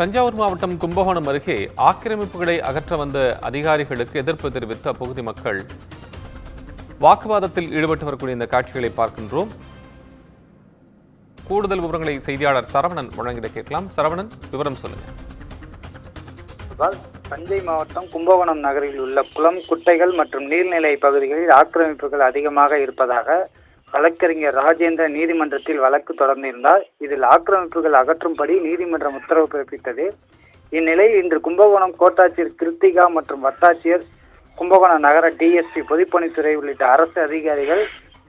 தஞ்சாவூர் மாவட்டம் கும்பகோணம் அருகே ஆக்கிரமிப்புகளை அகற்ற வந்த அதிகாரிகளுக்கு எதிர்ப்பு தெரிவித்த அப்பகுதி மக்கள். வாக்குவாதத்தில் ஈடுபட்டு வரக்கூடிய இந்த காட்சிகளை பார்க்கின்றோம். கூடுதல் விவரங்களை செய்தியாளர் சரவணன் வழங்கிட கேட்கலாம். சரவணன் விவரம் சொல்லுங்க. தஞ்சை மாவட்டம் கும்பகோணம் நகரில் உள்ள குளம் குட்டைகள் மற்றும் நீர்நிலை பகுதிகளில் ஆக்கிரமிப்புகள் அதிகமாக இருப்பதாக வழக்கறிஞர் ராஜேந்திர நீதிமன்றத்தில் வழக்கு தொடர்ந்திருந்தார். இதில் ஆக்கிரமிப்புகள் அகற்றும்படி நீதிமன்றம் உத்தரவு பிறப்பித்தது. இந்நிலையில் இன்று கும்பகோணம் கோட்டாட்சியர் கிருத்திகா மற்றும் வட்டாட்சியர் கும்பகோணம் நகர டிஎஸ்பி பொதுப்பணித்துறை உள்ளிட்ட அரசு அதிகாரிகள்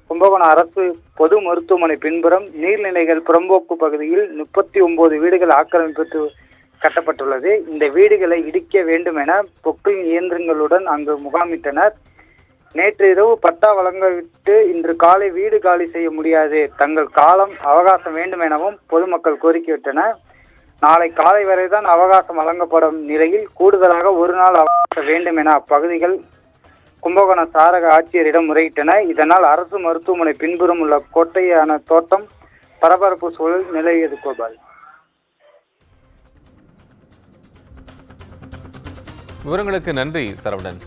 கும்பகோணம் அரசு பொது மருத்துவமனை பின்புறம் நீர்நிலைகள் புறம்போக்கு பகுதியில் முப்பத்தி ஒன்பது வீடுகள் ஆக்கிரமிப்பு கட்டப்பட்டுள்ளது. இந்த வீடுகளை இடிக்க வேண்டும் என பொக்லிங் இயந்திரங்களுடன் அங்கு முகாமிட்டனர். நேற்று இரவு பட்டா வழங்கவிட்டு இன்று காலை வீடு காலி செய்ய முடியாது. தங்கள் காலம் அவகாசம் வேண்டும் எனவும் பொதுமக்கள் கோரிக்கையிட்டனர். நாளை காலை வரைதான் அவகாசம் வழங்கப்படும் நிலையில் கூடுதலாக ஒரு நாள் அவகாசம் வேண்டும் என அப்பகுதிகள் கும்பகோணம் சாரக ஆட்சியரிடம் முறையிட்டன. இதனால் அரசு மருத்துவமனை பின்புறம் உள்ள கோட்டையான தோட்டம் பரபரப்பு சூழல் நிலவியது கோபால். விவரங்களுக்கு நன்றி சரவணன்.